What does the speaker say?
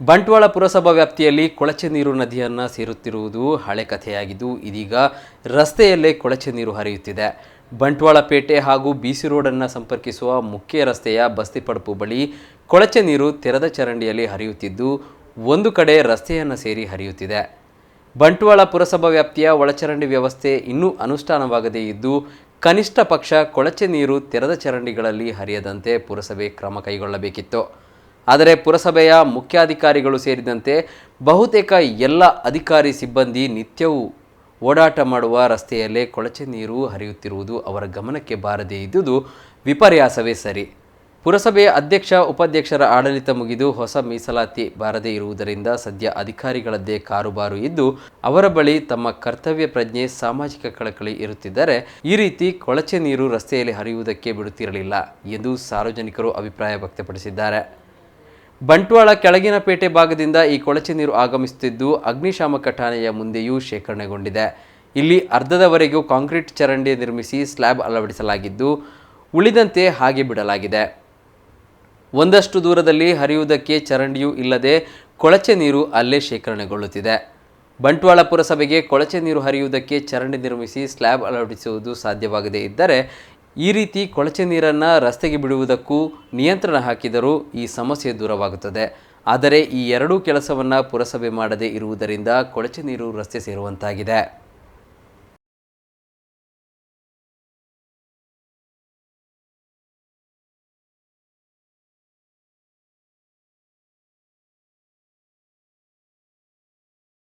ಬಂಟ್ವಾಳ ಪುರಸಭಾ ವ್ಯಾಪ್ತಿಯಲ್ಲಿ ಕೊಳಚೆ ನೀರು ನದಿಯನ್ನು ಸೇರುತ್ತಿರುವುದು ಹಳೆ ಕಥೆಯಾಗಿದ್ದು, ಇದೀಗ ರಸ್ತೆಯಲ್ಲೇ ಕೊಳಚೆ ನೀರು ಹರಿಯುತ್ತಿದೆ. ಬಂಟ್ವಾಳ ಪೇಟೆ ಹಾಗೂ ಬಿಸಿ ರೋಡನ್ನು ಸಂಪರ್ಕಿಸುವ ಮುಖ್ಯ ರಸ್ತೆಯ ಬಸ್ತಿಪಡಪು ಬಳಿ ಕೊಳಚೆ ನೀರು ತೆರೆದ ಚರಂಡಿಯಲ್ಲಿ ಹರಿಯುತ್ತಿದ್ದು, ಒಂದು ಕಡೆ ರಸ್ತೆಯನ್ನು ಸೇರಿ ಹರಿಯುತ್ತಿದೆ. ಬಂಟ್ವಾಳ ಪುರಸಭಾ ವ್ಯಾಪ್ತಿಯ ಒಳಚರಂಡಿ ವ್ಯವಸ್ಥೆ ಇನ್ನೂ ಅನುಷ್ಠಾನವಾಗದೇ ಇದ್ದು, ಕನಿಷ್ಠ ಪಕ್ಷ ಕೊಳಚೆ ನೀರು ತೆರೆದ ಚರಂಡಿಗಳಲ್ಲಿ ಹರಿಯದಂತೆ ಪುರಸಭೆ ಕ್ರಮ ಕೈಗೊಳ್ಳಬೇಕಿತ್ತು. ಆದರೆ ಪುರಸಭೆಯ ಮುಖ್ಯಾಧಿಕಾರಿಗಳು ಸೇರಿದಂತೆ ಬಹುತೇಕ ಎಲ್ಲ ಅಧಿಕಾರಿ ಸಿಬ್ಬಂದಿ ನಿತ್ಯವೂ ಓಡಾಟ ಮಾಡುವ ರಸ್ತೆಯಲ್ಲೇ ಕೊಳಚೆ ನೀರು ಹರಿಯುತ್ತಿರುವುದು ಅವರ ಗಮನಕ್ಕೆ ಬಾರದೇ ಇದ್ದುದು ವಿಪರ್ಯಾಸವೇ ಸರಿ. ಪುರಸಭೆಯ ಅಧ್ಯಕ್ಷ, ಉಪಾಧ್ಯಕ್ಷರ ಆಡಳಿತ ಮುಗಿದು ಹೊಸ ಮೀಸಲಾತಿ ಬಾರದೇ ಇರುವುದರಿಂದ ಸದ್ಯ ಅಧಿಕಾರಿಗಳದ್ದೇ ಕಾರುಬಾರು ಇದ್ದು, ಅವರ ಬಳಿ ತಮ್ಮ ಕರ್ತವ್ಯ ಪ್ರಜ್ಞೆ, ಸಾಮಾಜಿಕ ಕಳಕಳಿ ಇರುತ್ತಿದ್ದರೆ ಈ ರೀತಿ ಕೊಳಚೆ ನೀರು ರಸ್ತೆಯಲ್ಲಿ ಹರಿಯುವುದಕ್ಕೆ ಬಿಡುತ್ತಿರಲಿಲ್ಲ ಎಂದು ಸಾರ್ವಜನಿಕರು ಅಭಿಪ್ರಾಯ ವ್ಯಕ್ತಪಡಿಸಿದ್ದಾರೆ. ಬಂಟ್ವಾಳ ಕೆಳಗಿನ ಪೇಟೆ ಭಾಗದಿಂದ ಈ ಕೊಳಚೆ ನೀರು ಆಗಮಿಸುತ್ತಿದ್ದು ಅಗ್ನಿಶಾಮಕ ಠಾಣೆಯ ಮುಂದೆಯೂ ಶೇಖರಣೆಗೊಂಡಿದೆ. ಇಲ್ಲಿ ಅರ್ಧದವರೆಗೂ ಕಾಂಕ್ರೀಟ್ ಚರಂಡಿ ನಿರ್ಮಿಸಿ ಸ್ಲ್ಯಾಬ್ ಅಳವಡಿಸಲಾಗಿದ್ದು ಉಳಿದಂತೆ ಹಾಗೆ ಬಿಡಲಾಗಿದೆ. ಒಂದಷ್ಟು ದೂರದಲ್ಲಿ ಹರಿಯುವುದಕ್ಕೆ ಚರಂಡಿಯೂ ಇಲ್ಲದೆ ಕೊಳಚೆ ನೀರು ಅಲ್ಲೇ ಶೇಖರಣೆಗೊಳ್ಳುತ್ತಿದೆ. ಬಂಟ್ವಾಳ ಪುರಸಭೆಗೆ ಕೊಳಚೆ ನೀರು ಹರಿಯುವುದಕ್ಕೆ ಚರಂಡಿ ನಿರ್ಮಿಸಿ ಸ್ಲ್ಯಾಬ್ ಅಳವಡಿಸುವುದು ಸಾಧ್ಯವಾಗದೇ ಇದ್ದರೆ ಈ ರೀತಿ ಕೊಳಚೆ ನೀರನ್ನು ರಸ್ತೆಗೆ ಬಿಡುವುದಕ್ಕೂ ನಿಯಂತ್ರಣ ಹಾಕಿದರೂ ಈ ಸಮಸ್ಯೆ ದೂರವಾಗುತ್ತದೆ. ಆದರೆ ಈ ಎರಡೂ ಕೆಲಸವನ್ನು ಪುರಸಭೆ ಮಾಡದೇ ಇರುವುದರಿಂದ ಕೊಳಚೆ ನೀರು ರಸ್ತೆ ಸೇರುವಂತಾಗಿದೆ.